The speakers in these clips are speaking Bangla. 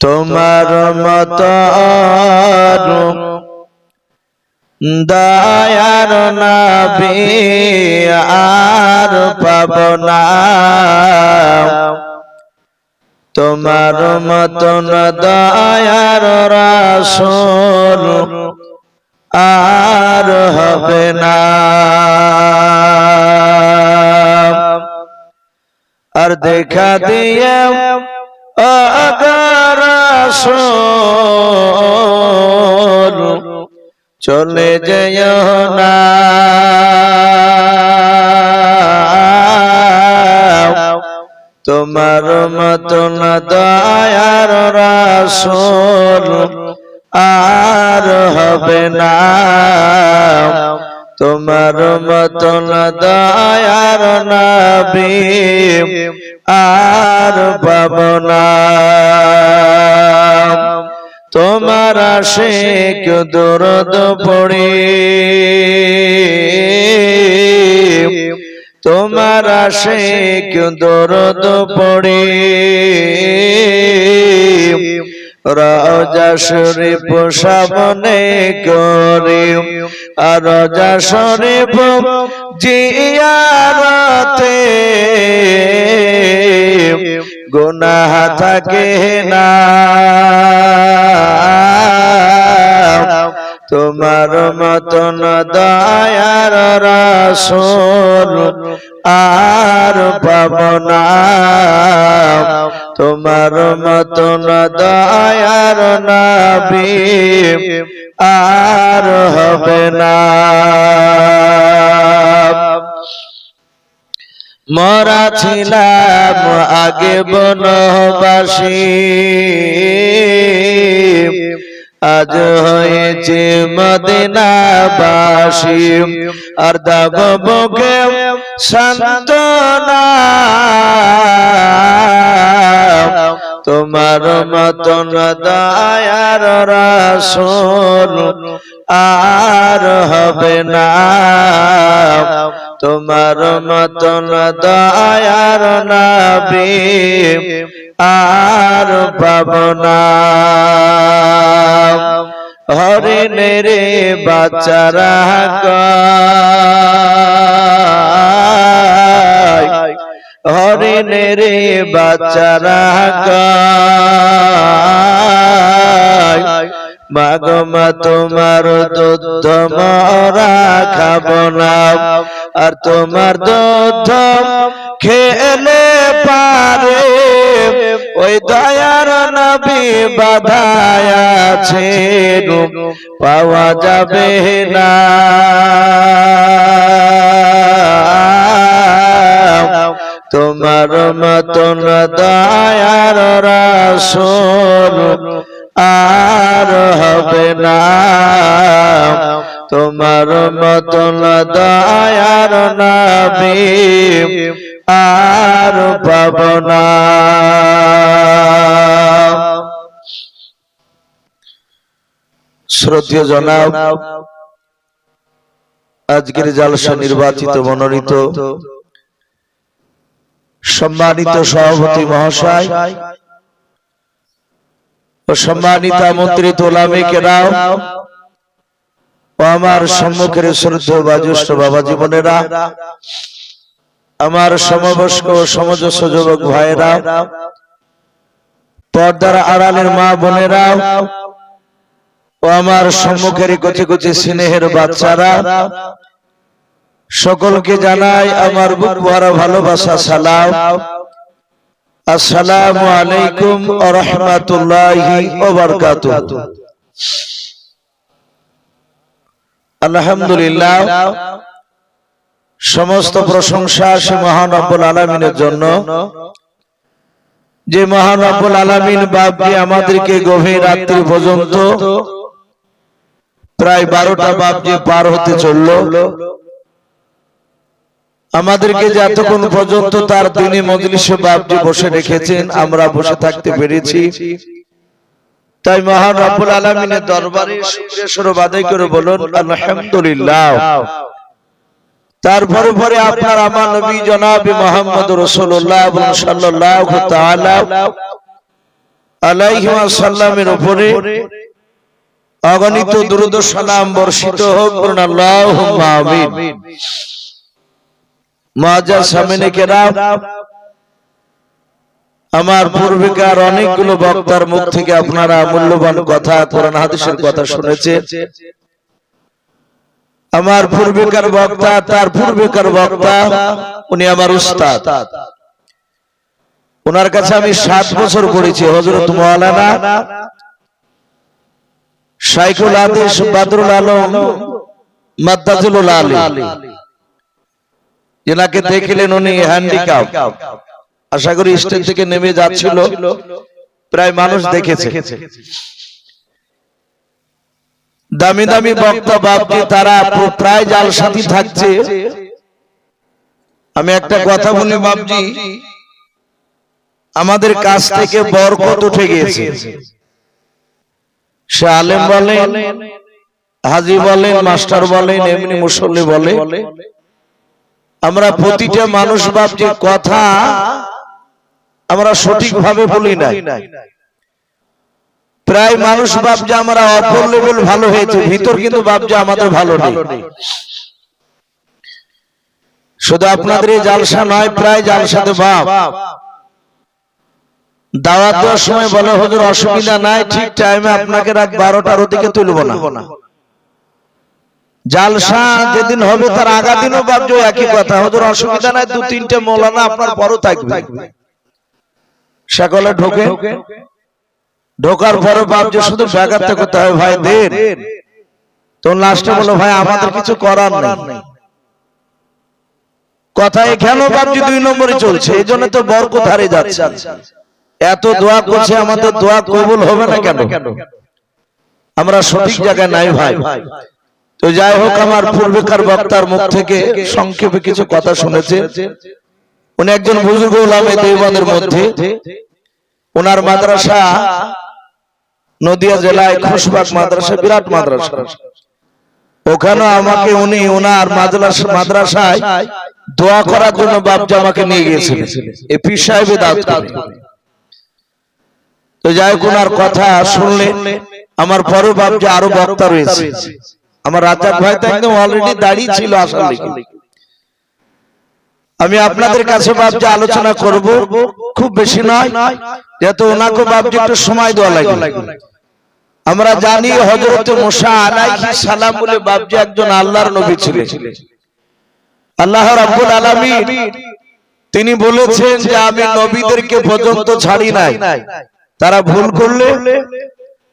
তোমার মত দয়ার নবী আর পাব না। তোমার মতন দয়ার রাসূল আর হবে না। আর দেখা দিয়ে আগার চলে যেও না। তোমার মতন দয়ার রাসূল আর হবে না। তোমার মতন দয়ার নবী আর পাব না। তোমার আশেক দরদ পড়ে। তোমার আশেক দরদ পড়ে। রাজা শরীফ সামনে করে আর রাজা শরীফ জিয়ারতে গুনাহ থাকে না। তোমার মতন দয়ার রাসূল আর পাব না। তোমার মতন দয়ার নবী আর হবে না। মরা ছিলাম আগে বনবাসী, আজ হয়েছে মদিনাবাসী। আর দাব বুকে সন্তনা তোমার মতন দয়ার রাসূল আর হবে না। তোমার মতন দয়ার নবী আর পাবনা হরিণের বাচ্চারা হরিণের বাচ্চারা গায়। মাগমা তোমার দুধ মরা খাব না। আর তোমার দুধ খেলে পারে। ওই দয়ার নবী বাধায় আছে পাওয়া যাবে না। তোমার মতন দয়ার রাসূল আর হবে না। তোমার মতন দয়ার নবী আর পাব না। শ্রদ্ধেয় জনাব, আজকের জালসা নির্বাচিত মনোনীত সম্মানিত সভাপতি মহাশয় ও সম্মানিত আমন্ত্রিত ওলামে কেরাও ও আমার সম্মুখের শ্রদ্ধ বা জ্যেষ্ঠ বাবা জীবনেরা আমার সমবয়স্ক সমজস্ব যুবক ভাইয়েরা, পর্দার আড়ালের মা বোনেরা ও আমার সম্মুখের কচি কচি স্নেহের বাচ্চারা সকলকে জানাই আমার বুক ভরা ভালোবাসা, সালাম। আসসালামু আলাইকুম রাহমাতুল্লাহি আলহামদুলিল্লাহ, সমস্ত প্রশংসা সে মহান রব্বুল আলামিনের জন্য। যে মহান রব্বুল আলামিন বাপকে আমাদেরকে গভীর রাত্রি পর্যন্ত প্রায় বারোটা বাপ যে পার হতে চলল। আমাদেরকে যে এতক্ষণ পর্যন্ত তার তিনি মজলিসে বাপজি বসে রেখেছেন আমরা বসে থাকতে পেরেছি। তাই মহান রব্বুল আলমিনের দরবারে স্বরূপ আদায় করে বলুন আলহামদুলিল্লাহ। তারপরে পরে আপনার আমার নবী জনাব মোহাম্মদ রসুল্লাহ এবং সাল্লাল্লাহু তাআলা আলাইহিমাসাল্লামের উপরে অগণিত দুরুদ সালাম বর্ষিত হোক আল্লাহুম্মা আমিন। মুআজ্জাজ সামিনে কেরাম আমার পূর্বেকার অনেকগুলো বক্তার মুখ থেকে আপনারা মূল্যবান কথা কোরআন হাদিসের কথা শুনেছেন। আমার পূর্বেকার বক্তা তার পূর্বেকার বক্তা উনি আমার উস্তাদ। ওনার কাছে আমি সাত বছর পড়েছি হজরত মৌলানা শাইখুল আদেশ বাদরুল আলম মাদ্দাজুল আলী। যেনাকে দেখলেন উনি হ্যান্ডিক্যাপ আশা করি স্টেজ থেকে নেমে যাচ্ছিল। প্রায় মানুষ দেখেছে। দামি দামি বক্তা বাপজি তারা প্রায় জাল সাথী থাকছে। আমি একটা কথা বলি বাপজি। আমাদের কাছ থেকে বরকত উঠে গিয়েছে। সে আলেম বলেন হাজি বলেন মাস্টার বলেন এমনি মুসল্লি বলে। আমরা প্রতিটা মানুষ ভাবছি কথা আমরা সঠিকভাবে বলি না প্রায় মানুষ ভাবছে আমরা অপর লেভেল ভালো হয়েছে ভিতর কিন্তু ভাবছে আমাদের ভালো নেই। শুধু আপনাদের এই জালসা নয় প্রায় জালসাতে বাপ। দাওয়াত দেওয়ার সময় বলে হজুর অসুবিধা নাই ঠিক টাইমে আপনাকে রাত বারোটার ওদিকে তুলব না। জালসা যেদিন হবে তার আগা দিনও ভাবছ একই কথা। হজুর, অসুবিধা নাই, দু, তিনটে মৌলানা আপনার পরও থাকবে। সকলে ঢোকে। ঢোকার পরে ভাবছ, শুধু ব্যাঘাত করতে হবে। ভাই, দেন। তো লাস্টে বলো, ভাই, আমাদের কিছু করার নেই। কথা এখানেও ভাবছি, দুই নম্বরে চলছে। এই জন্য তো বরকত হারে যাচ্ছে। এত দোয়া করছে, আমাদের দোয়া কবুল হবে না কেন? আমরা সঠিক জায়গায় নাই, ভাই। তো যাই হোক আমার পূর্বেকার বক্তার মুখ থেকে সংক্ষেপে কিছু কথা শুনেছে। উনি একজন বুজুর্গ ওলামে দেওবানের মধ্যে। ওনার মাদ্রাসা নদিয়া জেলায় খুশবাগ মাদ্রাসা বিরাট মাদ্রাসা। ওখানে আমাকে উনি ওনার মাদ্রাসা মাদ্রাসায় দোয়া করার জন্য বাপজা আমাকে নিয়ে গিয়েছিলেন। এপি সাহেব দাঁত। তো যাই হোক ওনার কথা শুনলে আমার পরে ভাবছে আরও বক্তা রয়েছে। আমার রাজাক ভাই তো একদম অলরেডি দাঁড়িয়ে ছিল আসার আমি আপনাদের কাছে ভাবছি আলোচনা করব। খুব বেশি নয়। ওনাকে একটু সময় দেওয়া লাগে আমরা জানি হজরত মোসা আলাইহি সালাম বলে একজন আল্লাহর নবী ছিলেন। আল্লাহ রাব্বুল আলামিন তিনি বলেছেন যে আমি নবীদেরকে পর্যন্ত ছাড়ি নাই। তারা ভুল করলে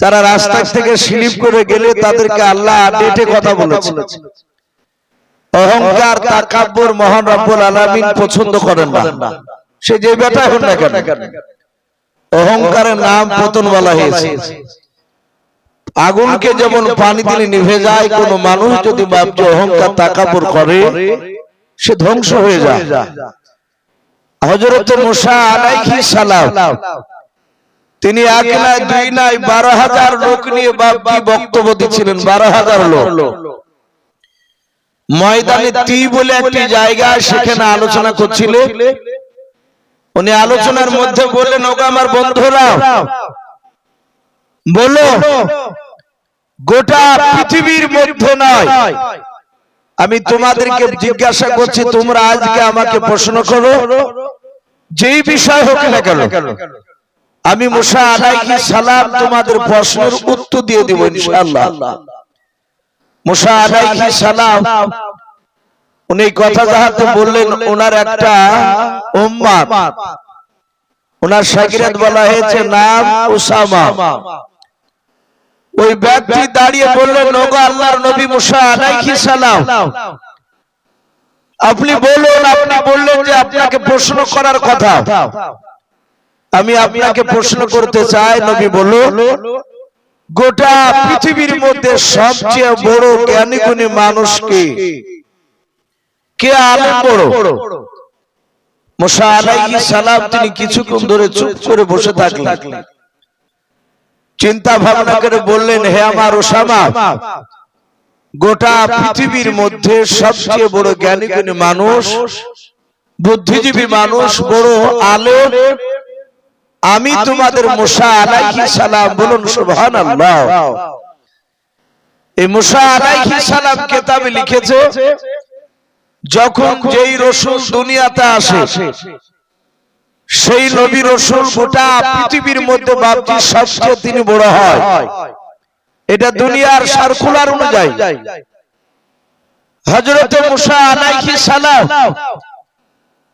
তারা রাস্তা থেকে স্লিপ করে গেলে তাদেরকে আল্লাহ ডেটে কথা বলেছে। অহংকার তাকাব্বর মহান রব্বুল আলামিন পছন্দ করেন না। সে যে বেটা এখন না কেন। অহংকারের নাম পতন বলা হয়েছে। আগুনকে যেমন পানি দিলে নিভে যায় কোন মানুষ যদি ভাবছে অহংকার তাকাব্বর করে সে ধ্বংস হয়ে যায়। হযরত মুসা আলাইহিস সালাম। তিনি এক নাই দুই নাই বারো হাজার লোক নিয়ে বাপজি বক্তব্য দিচ্ছিলেন? বারো হাজার লোক। ময়দানে তি বলে একটি জায়গা সেখানে আলোচনা করছিলেন উনি আলোচনার মধ্যে বললেন ওগো আমার বন্ধুরা বলো গোটা পৃথিবীর মধ্যে নয়। আমি তোমাদেরকে জিজ্ঞাসা করছি তোমরা আজকে আমাকে প্রশ্ন করো। যেই বিষয় হোক না কেন? আমি মুসা আলাইহি সালাম তোমাদের প্রশ্নের উত্তর দিয়ে দিব ইনশাআল্লাহ। মুসা আলাইহি সালাম উনি কথা যাহাতে বললেন ওনার একটা উম্মাত ওনার শাগিরাত বলা হয়েছে নাম উসামা। ওই ব্যক্তি দাঁড়িয়ে বললেন ওগো আল্লাহর নবী মুসা আলাইহি সালাম। আপনি বলুন আপনি বললেন যে আপনাকে প্রশ্ন করার কথা। আমি আপনাকে প্রশ্ন করতে চাই, নবী বলুন গোটা পৃথিবীর মধ্যে সবচেয়ে বড় জ্ঞানী গুণী মানুষকে কে আলেম বড়? মোসা আলাইহি সালাম, তিনি কিছুক্ষণ ধরে চুপ করে বসে থাকলেন। চিন্তা ভাবনা করে বললেন, হে আমার ওসামা, গোটা পৃথিবীর মধ্যে সবচেয়ে বড় জ্ঞানী গুণী মানুষ, বুদ্ধিজীবী মানুষ, বড় আলেম আমি তোমাদের মুসা আলাইহিস সালাম বলুন সুবহানাল্লাহ। এই মুসা আলাইহিস সালাম কিতাবে লিখেছে যখন যেই রসুল দুনিয়াতে আসে সেই নবী রসুল গোটা পৃথিবীর মধ্যে বাপজি সবচেয়ে তিনি বড় হয়। এটা দুনিয়ার সার্কুলার অনুযায়ী। হজরত মুসা আলাইহিস সালাম।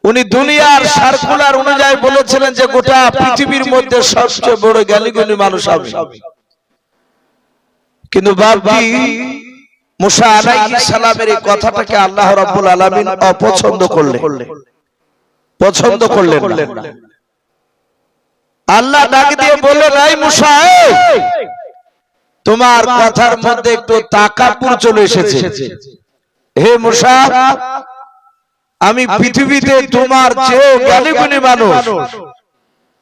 উনি দুনিয়ার সার্কুলার অনুযায়ী বলেছিলেন যে গোটা পৃথিবীর মধ্যে সবচেয়ে বড় জ্ঞানীগুণী মানুষ আমি। কিন্তু মুসা তোমার কথার মধ্যে একটু তাকাপুর চলে এসেছে। হে মুসা আমি পৃথিবীতে তোমার চেয়েও জ্ঞানীগুণী মানুষ।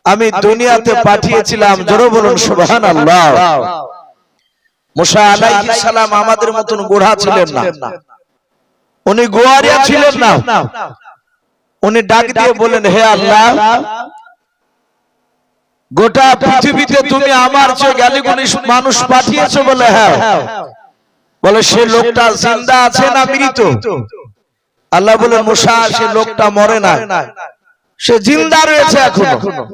আমি দুনিয়াতে পাঠিয়েছিলাম জোরে বলুন সুবহানাল্লাহ। মুসা আলাইহিস সালাম আমাদের মতন গোড়া ছিলেন না। উনি গোয়ারিয়া ছিলেন না। উনি ডাক দিয়ে বলেন হে আল্লাহ গোটা পৃথিবীতে তুমি আমার চেয়ে জ্ঞানীগুণী মানুষ পাঠিয়েছো বলে হ্যাঁ। বলে সে লোকটা জিন্দা আছে না মৃত? আল্লাহ বলে মুসা সে লোকটা মরে না সে জিন্দা রয়েছে এখনও।